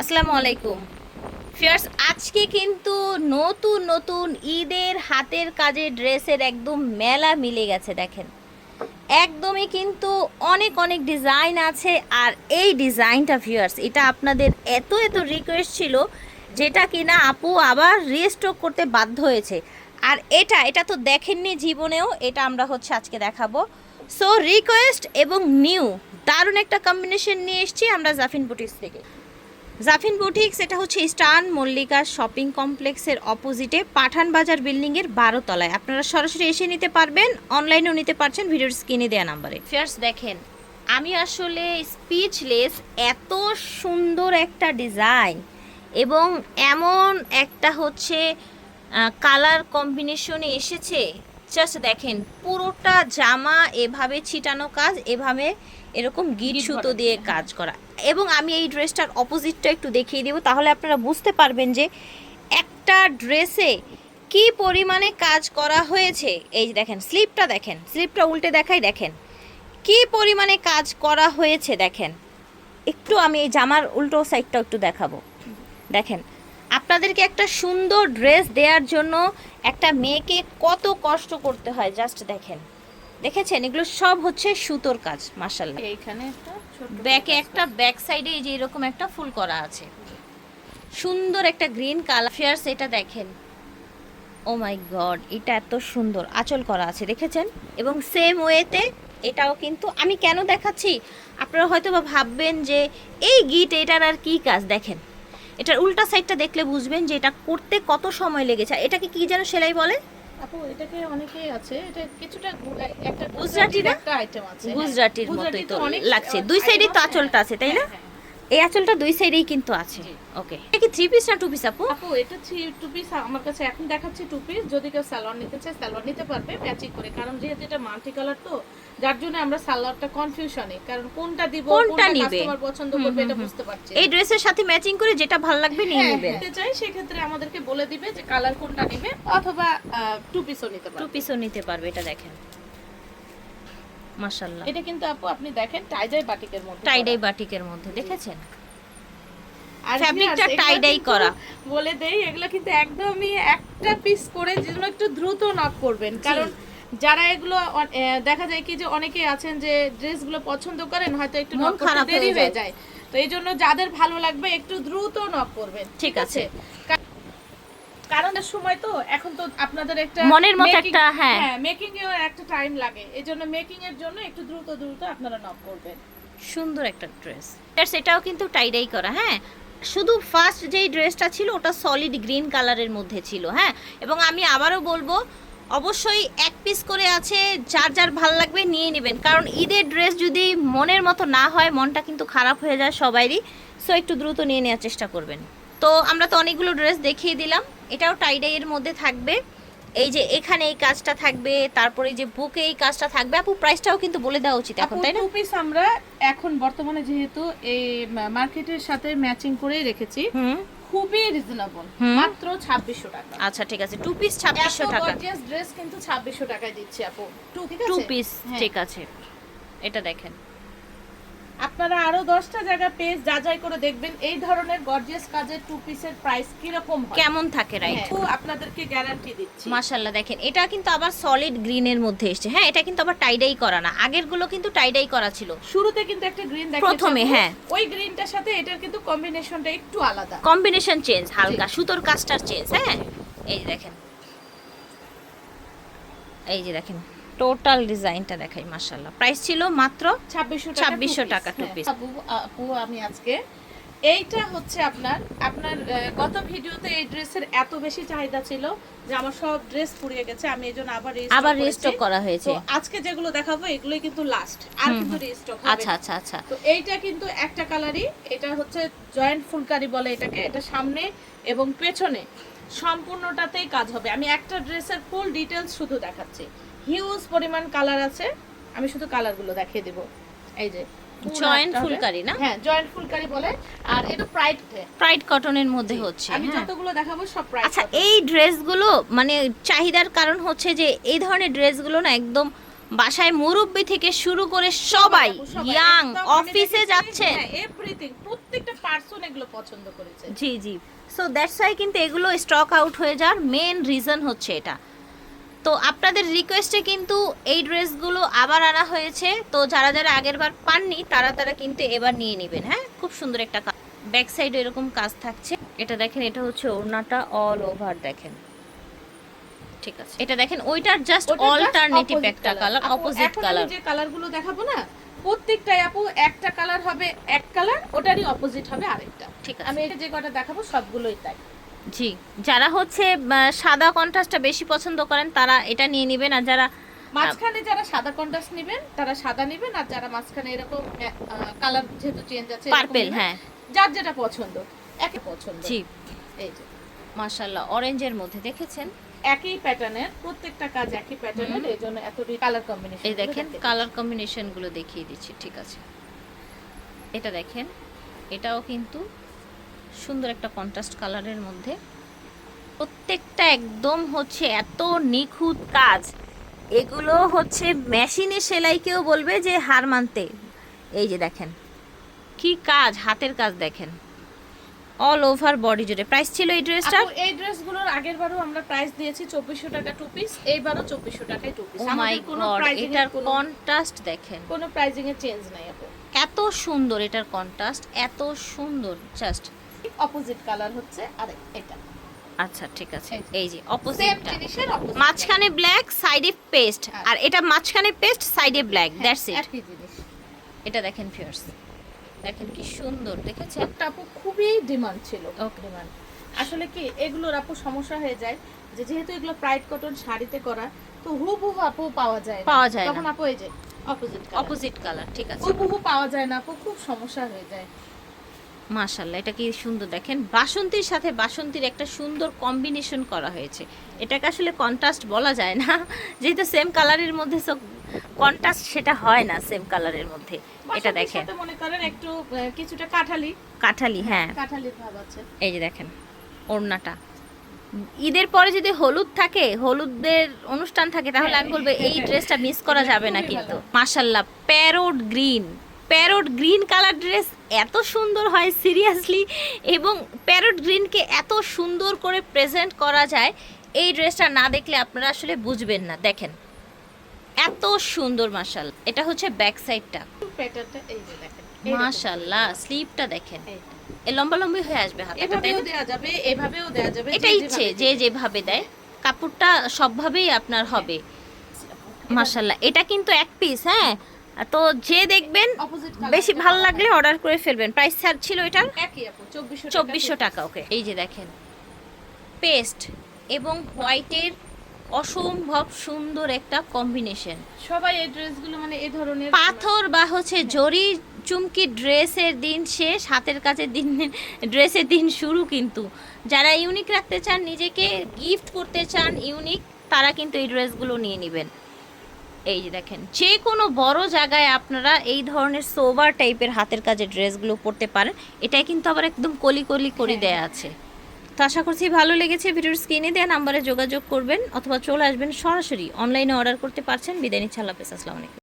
আসসালামু আলাইকুম। ফিয়ার্স আজকে কিন্তু নতুন নতুন ঈদের হাতের কাজের ড্রেসের একদম মেলা মিলে গেছে, দেখেন। একদমই কিন্তু অনেক অনেক ডিজাইন আছে, আর এই ডিজাইনটা ভিউয়ার্স এটা আপনাদের এত এত রিকোয়েস্ট ছিল যেটা কিনা আপু আবার রিস্টক করতে বাধ্য হয়েছে। আর এটা এটা তো দেখেননি জীবনেও, এটা আমরা হচ্ছে আজকে দেখাবো। সো রিকোয়েস্ট এবং নিউ দারুণ একটা কম্বিনেশন নিয়ে এসেছি আমরা জাফিন বুটিক্স থেকে। জাফিন বুটিক্স এটা হচ্ছে ইস্টার্ন মল্লিকা শপিং কমপ্লেক্সের অপোজিটে পাঠান বাজার বিল্ডিংয়ের বারো তলায়। আপনারা সরাসরি এসে নিতে পারবেন, অনলাইনেও নিতে পারছেন ভিডিওর স্ক্রিনে দেওয়া নাম্বারে। ফিয়ার্স, দেখেন, আমি আসলে স্পিচলেস এত সুন্দর একটা ডিজাইন এবং এমন একটা হচ্ছে কালার কম্বিনেশনে এসেছে জাস্ট দেখেন পুরোটা জামা এভাবে ছিটানো কাজ এভাবে এরকম গিট সুতো দিয়ে কাজ করা। এবং আমি এই ড্রেসটার অপোজিটটা একটু দেখিয়ে দেবো তাহলে আপনারা বুঝতে পারবেন যে একটা ড্রেসে কি পরিমাণে কাজ করা হয়েছে। এই যে দেখেন স্লিপটা দেখেন স্লিপটা উল্টে দেখাই দেখেন। কি পরিমাণে কাজ করা হয়েছে দেখেন। একটু আমি এই জামার উল্টো সাইডটা একটু দেখাবো। দেখেন আপনাদেরকে একটা সুন্দর ড্রেস দেওয়ার জন্য একটা মেয়েকে কত কষ্ট করতে হয় জাস্ট দেখেন। দেখেছেন? এগুলো সব হচ্ছে সুতোর কাজ মাসাল্লাহ এইখানে একটা ব্যাকে একটা ব্যাক সাইডে এই যে এরকম একটা ফুল করা আছে। সুন্দর একটা গ্রিন কালার। ফেয়ার্স এটা দেখেন। ও মাই গড এটা এত সুন্দর। আঁচল করা আছে দেখেছেন? এবং সেম ওয়েতে এটাও কিন্তু আমি কেন দেখাচ্ছি? আপনারা হয়তো বা ভাববেন যে এই গিট এটার আর কি কাজ? দেখেন। এটার উল্টা সাইডটা দেখলে বুঝবেন যে এটা করতে কত সময় লেগেছে এটাকে কি যেন সেলাই বলে আপু এটাকে অনেকে আছে এটা কিছুটা একটা গুজরাটি না? একটা আইটেম আছে হ্যাঁ। গুজরাটির মতোই তো লাগছে দুই সাইডে তো আচলটা আঁচলটা আছে তাই না হ্যাঁ, হ্যাঁ। এই আঁচলটা দুই সাইডেই কিন্তু আছে। ওকে এটা কি থ্রি পিস না টু পিস আপু? আপু এটা থ্রি টু পিস আমার কাছে এখন দেখাচ্ছি টু পিস যদি কেউ সালোয়ার নিতে চায় সালোয়ার নিতে পারবে ম্যাচিং করে। কারণ যেহেতু এটা মাল্টি কালার তো যার জন্য আমরা সালোয়ারটা কনফিউশনে কারণ কোনটা দিব কোনটা নিবে? কাস্টমার পছন্দ করবে এটা বুঝতে পারছি। এই ড্রেসের সাথে ম্যাচিং করে যেটা ভালো লাগবে নিয়ে হ্যাঁ, নেবেন। নিতে চাই সেক্ষেত্রে আমাদেরকে বলে দিবে যে কালার কোনটা নেবে অথবা টু পিসও নিতে পারবে। টু পিসও নিতে পারবে এটা দেখেন। মাশাআল্লাহ। এটা কিন্তু আপু আপনি দেখেন টাইজাই বাটিকের মধ্যে টাইডাই বাটিকের মধ্যে দেখেছেন? আর ফ্যাব্রিকটা tie-dye কিন্তু করা। বলে দেই এগুলো কিন্তু একদমই একটা পিস করে যেন একটু দ্রুত নক করবেন। কারণ যারা এগুলো দেখা যায় কি যে অনেকে আছেন যে ড্রেসগুলো পছন্দ করেন হয়তো একটু নক করতে দেরি হয়ে যায়। যায়। তো এই জন্য যাদের ভালো লাগবে একটু দ্রুত নক করবেন। ঠিক আছে। কা- কারণ এর সময় তো এখন তো আপনাদের একটা মনের মতো একটা, হ্যাঁ। মেকিং এও একটা টাইম লাগে। এই জন্য মেকিং এর জন্য একটু দ্রুত দ্রুত আপনারা নক করবেন। সুন্দর একটা ড্রেস সেটাও কিন্তু টাইডাই করা হ্যাঁ। শুধু ফার্স্ট যেই ড্রেসটা ছিল ওটা সলিড গ্রিন কালারের মধ্যে ছিল হ্যাঁ। এবং আমি আবারও বলব অবশ্যই এক পিস করে আছে যার যার ভালো লাগবে নিয়ে নেবেন। কারণ ঈদের ড্রেস যদি মনের মতো না হয় মনটা কিন্তু খারাপ হয়ে যায় সবারই সো একটু দ্রুত নিয়ে নেওয়ার চেষ্টা করবেন। তো আমরা তো অনেকগুলো ড্রেস দেখিয়ে দিলাম। এটাও টাইডাইয়ের মধ্যে থাকবে। এই যে এখানে এই কাজটা থাকবে তারপরে যে বুকে এই কাজটা থাকবে। আপু প্রাইসটাও কিন্তু বলে দেওয়া উচিত এখন তাই না? টু পিস আমরা এখন বর্তমানে যেহেতু এই মার্কেটের সাথে ম্যাচিং করেই রেখেছি খুবই রিজনেবল মাত্র 2600 টাকা। আচ্ছা ঠিক আছে। টু পিস ছাব্বিশশো টাকা। গর্জিয়াস ড্রেস কিন্তু 2600 টাকায় দিচ্ছি আপু। টু পিস হ্যাঁ। ঠিক আছে। এটা দেখেন। আপনারা আরও 10টা জায়গা পেজ যাচাই করে দেখবেন এই ধরনের গর্জিয়াস কাজের টু পিসের প্রাইস কীরকম কেমন থাকে রাইট হ্যাঁ, আপনাদেরকে গ্যারান্টি দিচ্ছি। মাশাল্লাহ দেখেন এটা কিন্তু আবার সলিড গ্রিনের মধ্যে এসছে। হ্যাঁ এটা কিন্তু আবার টাইডাই করা না। আগেরগুলো কিন্তু টাইডাই করা ছিল। শুরুতে কিন্তু একটা গ্রিন দেখাচ্ছি প্রথমে, হ্যাঁ। ওই গ্রিনটার সাথে এটার কিন্তু কম্বিনেশনটা একটু আলাদা। কম্বিনেশন চেঞ্জ হালকা। সুতোর কাজটার চেঞ্জ হ্যাঁ? এই দেখেন। এই যে দেখেন। টোটাল ডিজাইনটা দেখাই মাশাল্লাহ প্রাইস ছিল মাত্র 2600 2600 টাকা two হ্যাঁ। আপু আপু আমি আজকে এইটা হচ্ছে আপনার আপনার গত ভিডিওতে এই ড্রেসের এত বেশি চাহিদা ছিল যে আমার সব ড্রেস পুড়িয়ে গেছে আমি এই জন্য আবার আবার রিস্টক করা হয়েছে। আজকে যেগুলো দেখাবো এগুলোই কিন্তু লাস্ট আর কিন্তু রিস্টক হবে। আচ্ছা আচ্ছা আচ্ছা। তো এইটা কিন্তু একটা কালারই এটা হচ্ছে জয়েন্ট ফুলকারি বলে এটাকে এটা সামনে এবং পেছনে সম্পূর্ণটাতেই কাজ হবে। আমি একটা ড্রেসের ফুল ডিটেলস শুধু দেখাচ্ছি। হিউজ পরিমাণ কালার আছে। আমি শুধু কালারগুলো দেখিয়ে দেব। এই যে জয়েন্ট ফুলকারি না? হ্যাঁ জয়েন্ট ফুলকারি বলে। আর এটা প্রাইড প্রাইড কটনের মধ্যে হচ্ছে আমি হ্যাঁ। যতগুলো দেখাবো সব প্রাইড আচ্ছা এই ড্রেসগুলো মানে চাহিদার কারণ হচ্ছে যে এই ধরনের ড্রেসগুলো না একদম বাসায় মুরব্বি থেকে শুরু করে সবাই ইয়াং অফিসে যাচ্ছে। এভরিথিং প্রত্যেকটা পার্সন এগুলো পছন্দ করেছে। জি জি। সো দ্যাটস ওয়াই কিন্তু এগুলো স্টক আউট হয়ে যাওয়ার মেন রিজন হচ্ছে এটা। তো আপনাদের রিকোয়েস্টে কিন্তু এই ড্রেসগুলো আবার আনা হয়েছে। তো যারা যারা আগের বার পাননি তারা তারা কিন্তু এবার নিয়ে নেবেন হ্যাঁ? খুব সুন্দর একটা কাজ ব্যাক সাইডে এরকম কাজ থাকছে। এটা দেখেন এটা হচ্ছে ওড়নাটা অল ওভার দেখেন। ঠিক আছে। এটা দেখেন ওইটার জাস্ট অল্টারনেটিভ একটা কালার অপোজিট কালার যে কালারগুলো দেখাবো না প্রত্যেকটাই আপু একটা কালার হবে এক কালার ওটারই অপোজিট হবে আরেকটা। ঠিক আছে। আমি এটা যে কটা দেখাবো সবগুলোই তাই। জি যারা হচ্ছে সাদা কন্ট্রাস্টটা বেশি পছন্দ করেন তারা এটা নিয়ে নেবেন আর যারা মাঝখানে যারা সাদা কন্ট্রাস্ট নেবেন তারা সাদা নেবেন আর যারা মাঝখানে এরকম কালার যেহেতু চেঞ্জ আছে পার্পেল হ্যাঁ। যার যেটা পছন্দ একই পছন্দ। জি। এই যে। মাশাল্লাহ অরেঞ্জের মধ্যে দেখেছেন? একই প্যাটার্নের প্রত্যেকটা কাজ একই প্যাটার্নের এই জন্য এত কালার কম্বিনেশন এই দেখেন কালার কম্বিনেশনগুলো দেখিয়ে দিচ্ছি ঠিক আছে। এটা দেখেন এটাও কিন্তু সুন্দর একটা কন্ট্রাস্ট কালারের মধ্যে। প্রত্যেকটা একদম হচ্ছে এত নিখুঁত কাজ। এগুলো হচ্ছে মেশিনে সেলাই কেউ বলবে যে হার মানতে। এই যে দেখেন কি কাজ হাতের কাজ দেখেন। অল ওভার বডি জুড়ে। প্রাইস ছিল এই ড্রেসটা এই ড্রেসগুলোর আগের বারও আমরা প্রাইস দিয়েছি চব্বিশশো টাকা টু পিস এইবারও চব্বিশশো টাকায় টু পিস ও মাই কোনো প্রাইজিং এর কন্ট্রাস্ট দেখেন। কোনো প্রাইজিং এর চেঞ্জ নাই আপু। এত সুন্দর এটার কন্ট্রাস্ট এত সুন্দর জাস্ট অপোজিট কালার হচ্ছে আর এটা। আচ্ছা ঠিক আছে। এই যে। জিনিসের opposite মাঝখানে ব্ল্যাক সাইডে পেস্ট। আর এটা মাঝখানে পেস্ট সাইডে ব্ল্যাক দ্যাটস ইট একই জিনিস। এটা দেখেন ফিয়ার্স দেখেন কি সুন্দর দেখেছেন? একটা আপু খুবই ডিমান্ড ছিল. ডিমান্ড আসলে কি এগুলোর আপু সমস্যা হয়ে যায় যে যেহেতু এগুলো প্রাইড কটন শাড়িতে করা তো হুবহু আপু পাওয়া যায় পাওয়া যায় তখন আপু এই যে অপোজিট অপোজিট কালার ঠিক আছে। হুবহু পাওয়া যায় না আপু খুব সমস্যা হয়ে যায়। মাশাল্লাহ এটা কি সুন্দর দেখেন। বাসন্তীর সাথে বাসন্তীর একটা সুন্দর কম্বিনেশন করা হয়েছে। এটাকে আসলে কন্ট্রাস্ট বলা যায় না যেহেতু সেম কালারের মধ্যে সব কন্ট্রাস্ট সেটা হয় না সেম কালারের মধ্যে। এটা দেখেন। মনে করেন একটু কিছুটা কাঠালি। কাঠালি হ্যাঁ। কাঠালির ভাব আছে। এই যে দেখেন ওড়নাটা। ঈদের পরে যদি হলুদ থাকে হলুদের অনুষ্ঠান থাকে তাহলে আমি বলব এই ড্রেসটা মিস করা যাবে না কিন্তু। ভালো। মাশাল্লাহ parrot green parrot green colour dress এত সুন্দর হয় সিরিয়াসলি এবং প্যারোট গ্রিনকে এত সুন্দর করে প্রেজেন্ট করা যায় এই ড্রেসটা না দেখলে আপনারা আসলে বুঝবেন না। দেখেন এত সুন্দর মাশাল এটা হচ্ছে ব্যাক সাইডটা। মাশাল্লাহ স্লিপটা দেখেন। লম্বা লম্বি হয়ে আসবে হাতে দেয়া যাবে এভাবেও দেয়া যাবে এটা যে ইচ্ছে যেভাবে যে যেভাবে দেয়। কাপড়টা সবভাবেই আপনার হবে। মাশাল্লাহ এটা কিন্তু এক পিস হ্যাঁ? তো যে দেখবেন বেশি ভালো লাগলে অর্ডার করে ফেলবেন। প্রাইস ছাড় ছিল এটা? চব্বিশশো টাকা ওকে এই যে দেখেন পেস্ট এবং হোয়াইটের অসম্ভব সুন্দর একটা কম্বিনেশন সবাই এই ড্রেসগুলো মানে এই ধরনের পাথর বা হচ্ছে জরি চুমকি ড্রেসের দিন শেষ হাতের কাছে দিন ড্রেসের দিন শুরু কিন্তু। যারা ইউনিক রাখতে চান নিজেকে গিফট করতে চান ইউনিক তারা কিন্তু এই ড্রেসগুলো নিয়ে নেবেন। এই যে দেখেন যে কোনো বড় জায়গায় আপনারা এই ধরনের সোভার টাইপের হাতের কাজের ড্রেসগুলো পরতে পারেন। এটাই কিন্তু আবার একদম কলি কলি করে দেয়া আছে। তো আশা করছি ভালো লেগেছে ভিডিওর স্ক্রিনে দেওয়া নাম্বারে যোগাযোগ করবেন অথবা চলে আসবেন সরাসরি। অনলাইনে অর্ডার করতে পারছেন। বিদায় নিচ্ছে আল্লাহ আসসালামু আলাইকুম।